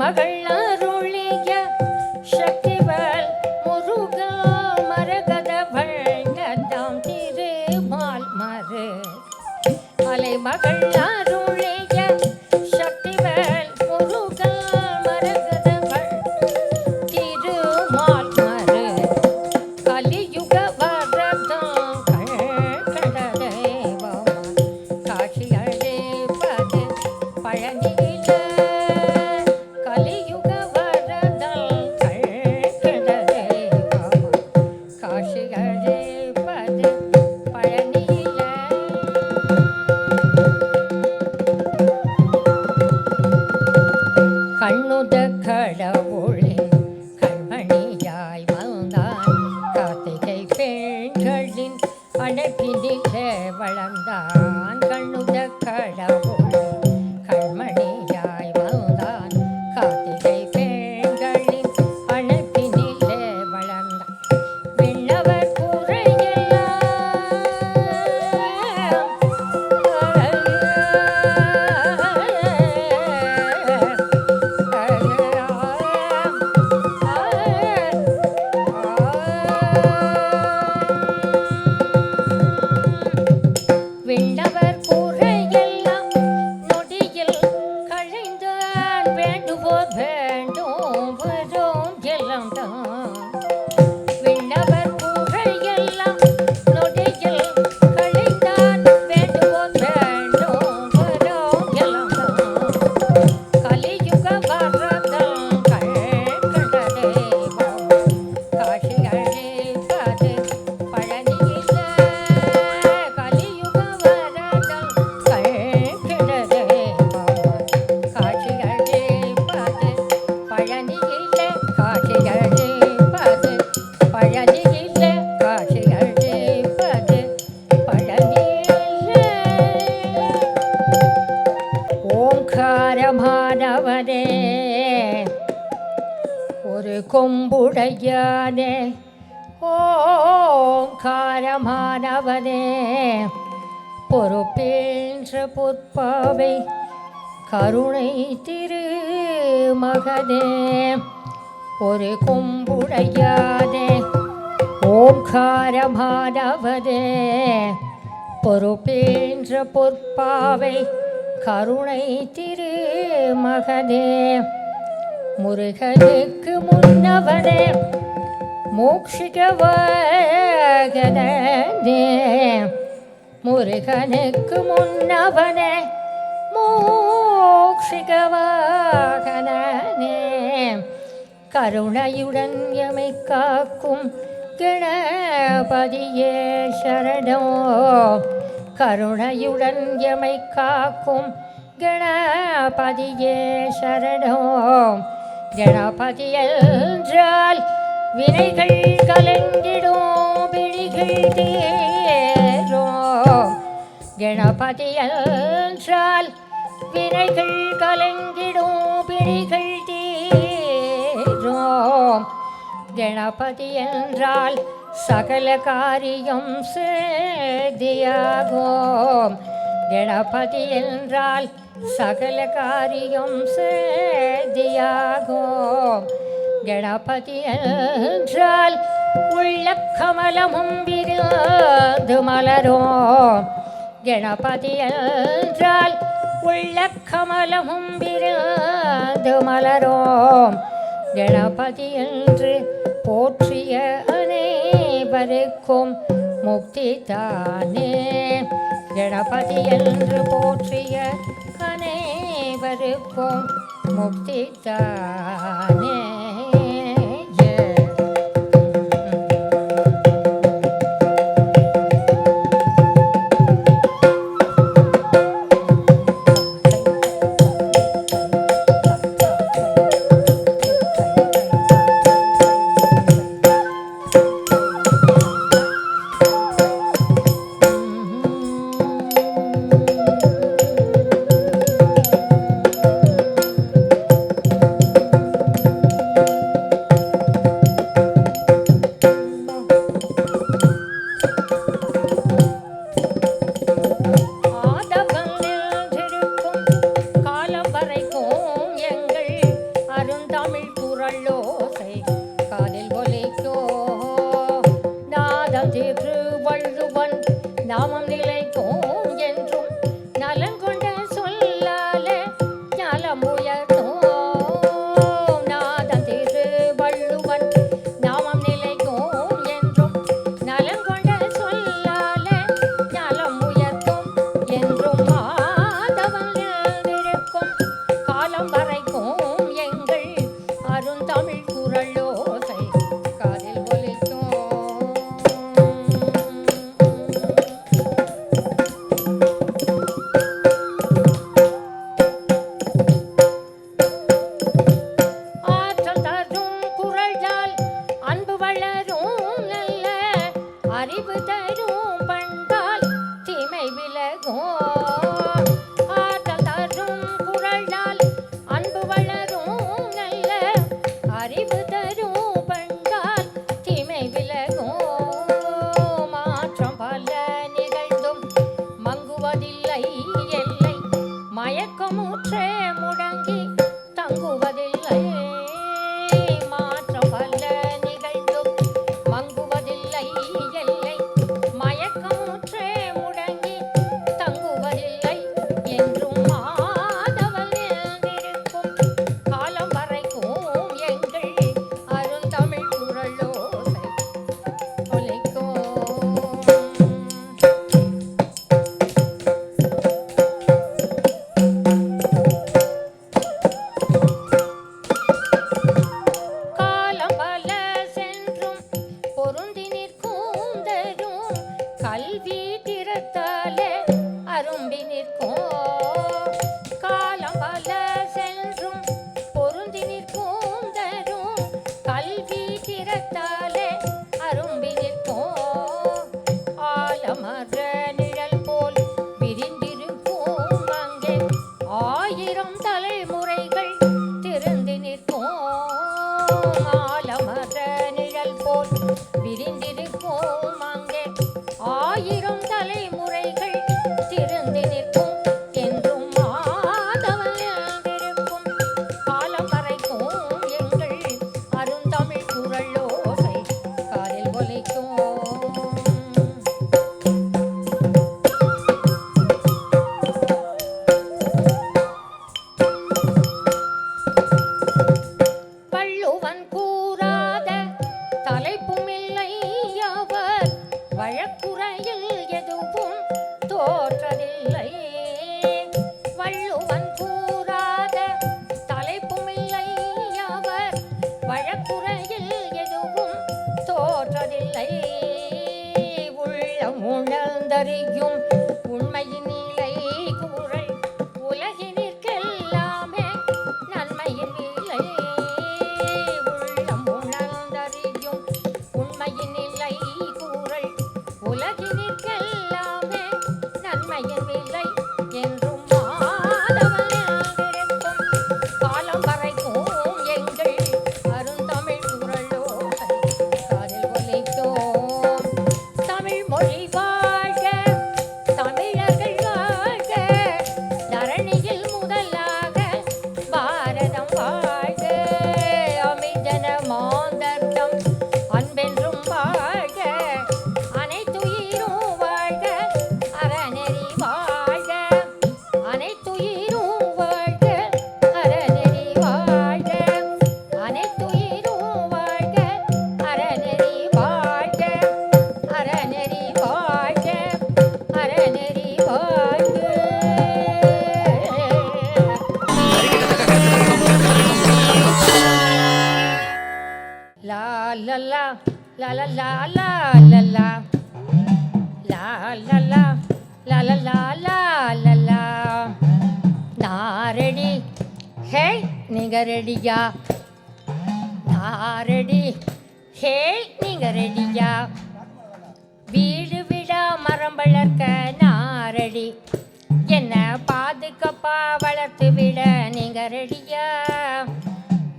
மகள் கொம்புடையானே. ஓங்காரமானவனே பொறுப்பேன்ற பொற்பாவை கருணை திரு மகனே. ஒரு கொம்புடையானே ஓங்காரமானவனே பொறுப்பேன்ற பொற்பாவை கருணை திரு மகனே. முருகனுக்கு முன்னவனே மோக்ஷிகவாகனே முருகனுக்கு முன்னவனே மோக்ஷிகவாகனே கருணையுடன் எமை காக்கும் கணபதியே சரணோ. கருணையுடன் எமை காக்கும் கணபதியே சரணோ. கணபதி என்றால் வினைகள் கலங்கிடும் பிடிகள் தேரும். கணபதி என்றால் வினைகள் கலங்கிடும் பிடிகள் தேரும். கணபதி என்றால் சகல காரியம் சேதியாகும் கணபதி என்றால் சகல காரியம் சேதியாகும். கணபதி என்றால் உள்ள கமலமும் விருந்து மலரும். கணபதி என்றால் உள்ள கமலமும் விருந்து மலரும். கணபதி என்று போற்றிய அனைவருக்கும் முக்தி தானே. கணபதி என்று போற்றிய அருக்கும் முக்தி தானே நாமம் நிலை போயிரும் உணர்ந்தறியும் உண்மையின் வளர்க்க நாரடி என்ன பாதுகாப்பா வளர்த்து விட நீங்க ரெடியா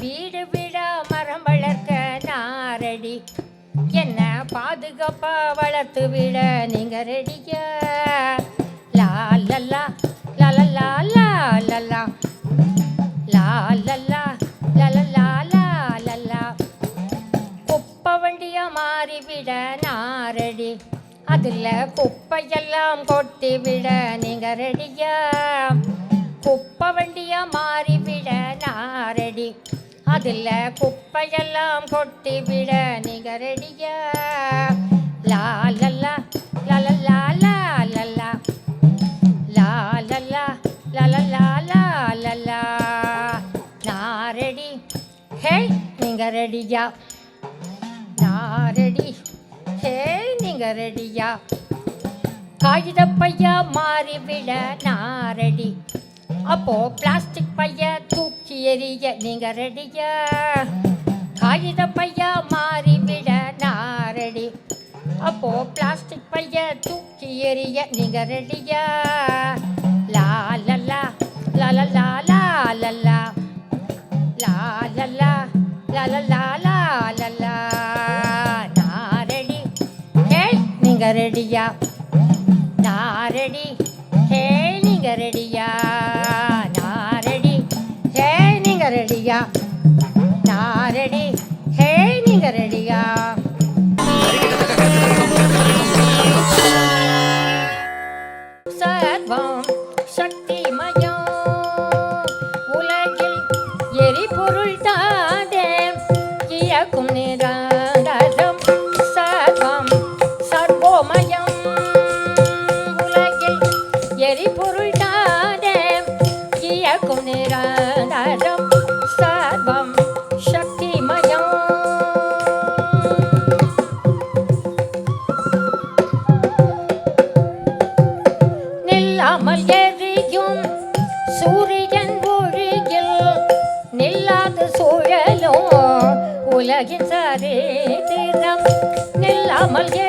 வீடு விட மரம் வளர்க்க நாரடி என்ன பாதுகாப்பா வளர்த்து விட நீங்க ரெடியா லா லல்லா லா லா லல்லா லா லல்லா லா லா லல்லா குப்பை வண்டியா மாறிவிட நாரடி அதில் குப்பையெல்லாம் கொட்டி விட நீங்க ரெடியா குப்பை வண்டியா மாறிவிட நான் ரெடி அதில் குப்பையெல்லாம் கொட்டி விட நீங்க ரெடியா லா லல்லா லா லல்லா லா லல்லா லா லல்லா நான் ரெடி ஹே நீங்க ரெடியா நான் ரெடி ஹே நீங்க ரெடியா காகித பையா மாறிவிட நான் அப்போ பிளாஸ்டிக் பைய தூக்கி எறிய நீங்க ரெடியா காகித பையா மாறிவிட நாரடி அப்போ பிளாஸ்டிக் பைய தூக்கி எறிய நீங்க ரெடியா லா லல்லா லா லல்லா லா லல்லா லா லல்லா லா லல்லா லா லல்லா நீங்க ரெடியா தாரடி ஹே நீங்க ரெடியா ఉలగించరే తీర్థం నిల్లామల్గే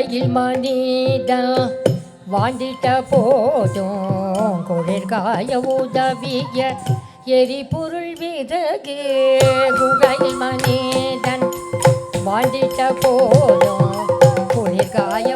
கையில் மனிதா வாழ்ந்திட்ட போதும் குளிர்காய உதவிய எரிபொருள் விறகு. குகையில் மனிதன் வாழ்ந்திட்ட போதும் குளிர்காய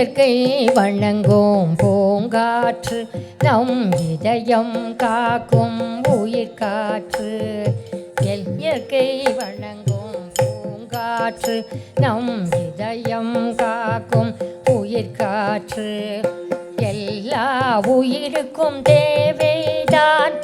இயற்கை வணங்கும் பூங்காற்று நம் இதயம் காக்கும் உயிர்காற்று இயற்கை வணங்கும் பூங்காற்று நம் இதயம் காக்கும் உயிர்காற்று எல்லா உயிருக்கும் தேவைதான்.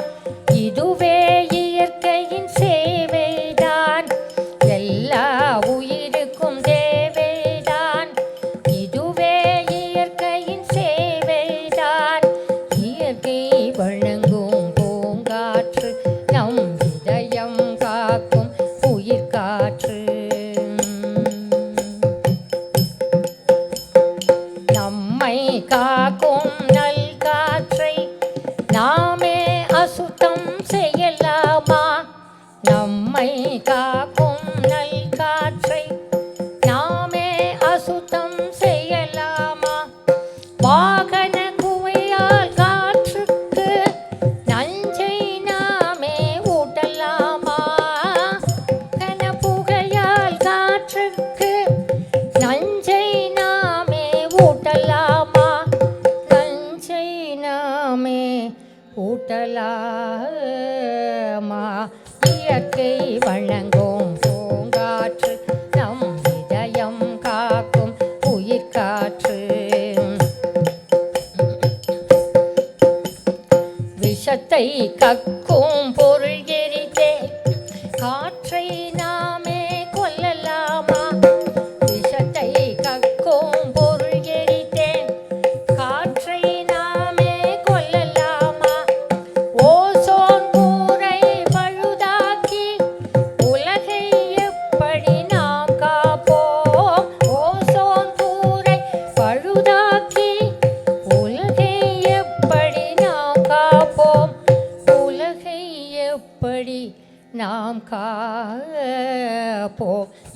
так.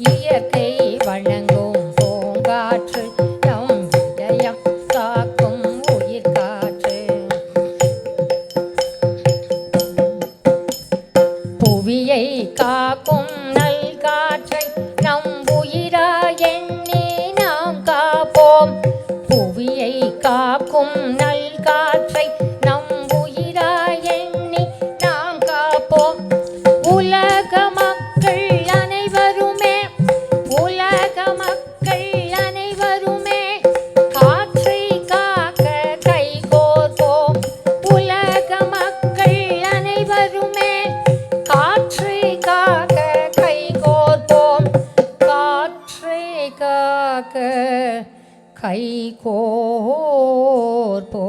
இயற்கை வணங்கும் காக்க கை கோர்போ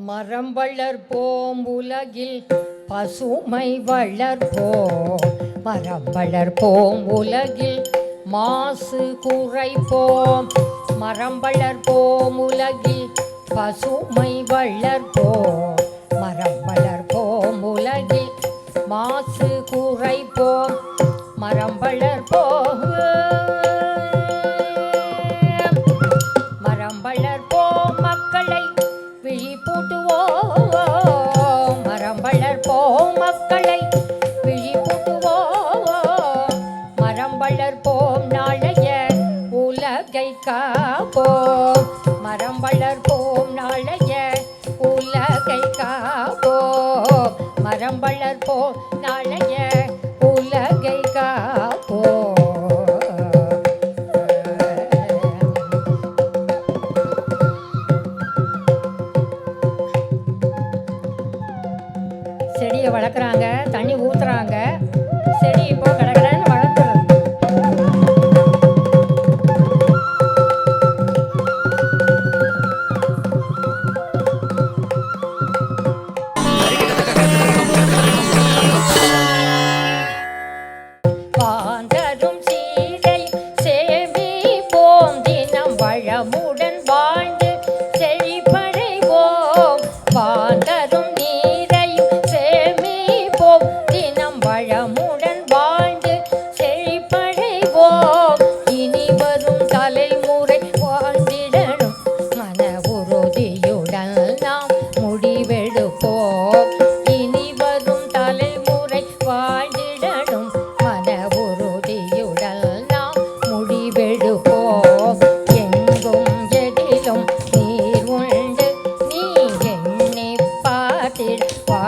மரம் வளர்ப்போம் உலகில் பசுமை வளர்ப்போம் மரம் வளர்ப்போம் உலகில் மாசு குறைப்போம் மரம் வளர்ப்போம் உலகில் பசுமை வளர்ப்போம் மரம் வளர் மாசு குறைப்போம் மரம் வளர்ப்போம் மரம் வளர்ப்போம் மக்களை விழிப்பூட்டுவோம் மரம் வளர்ப்போம் மக்களை விழிப்பூட்டுவோம் மரம் வளர்ப்போம் நாளைய உலகை காப்போம்.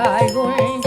i traigo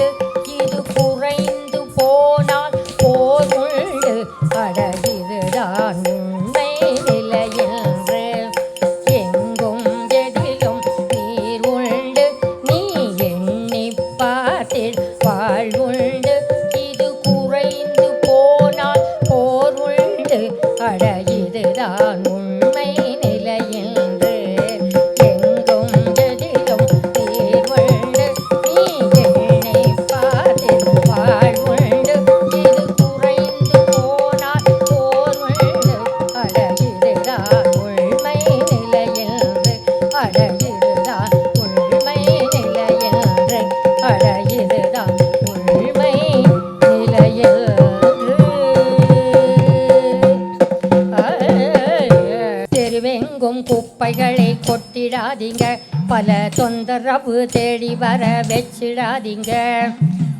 தெருவெங்கும் குப்பைகளை கொட்டிடாதீங்க. பல தொந்தரவு தேடி வர வச்சிடாதீங்க.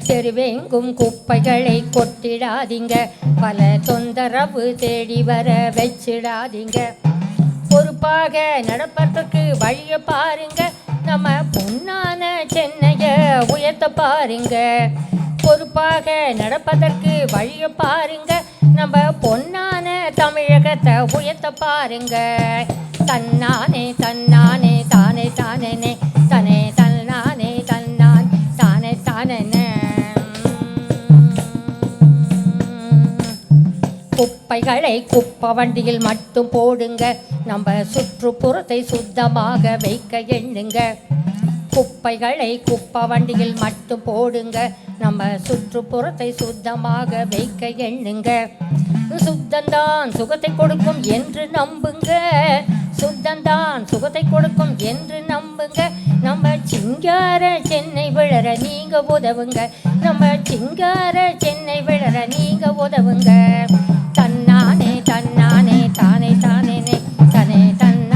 தெருவெங்கும் குப்பைகளை கொட்டிடாதீங்க. பல தொந்தரவு தேடி வர வச்சிடாதீங்க. பொறுப்பாக நடப்பதற்கு வழியை பாருங்க. நம்ம பொன்னான சென்னைய உயர்த்த பாருங்க. பொறுப்பாக நடப்பதற்கு வழிய பாருங்க. நம்ம பொன்னான தமிழகத்தை உயர்த்த பாருங்க. தன்னானே தன்னானே தானே தானே தனே. தன்னானே குப்பைகளை குப்பை வண்டியில் மட்டும் போடுங்க. நம்ம சுற்றுப்புறத்தை சுத்தமாக வைக்க எண்ணுங்க. குப்பைகளை குப்பை வண்டியில் மட்டும் போடுங்க. நம்ம சுற்றுப்புறத்தை சுத்தமாக வைக்க எண்ணுங்க. சுத்தந்தான் சுகத்தை கொடுக்கும் என்று நம்புங்க. சுத்தந்தான் சுகத்தை கொடுக்கும் என்று நம்புங்க. நம்ம சிங்கார சென்னை விழற நீங்க உதவுங்க. நம்ம சிங்கார சென்னை விழற நீங்க உதவுங்க. தன்னானே தன்னானே தானே தானே தனே தன்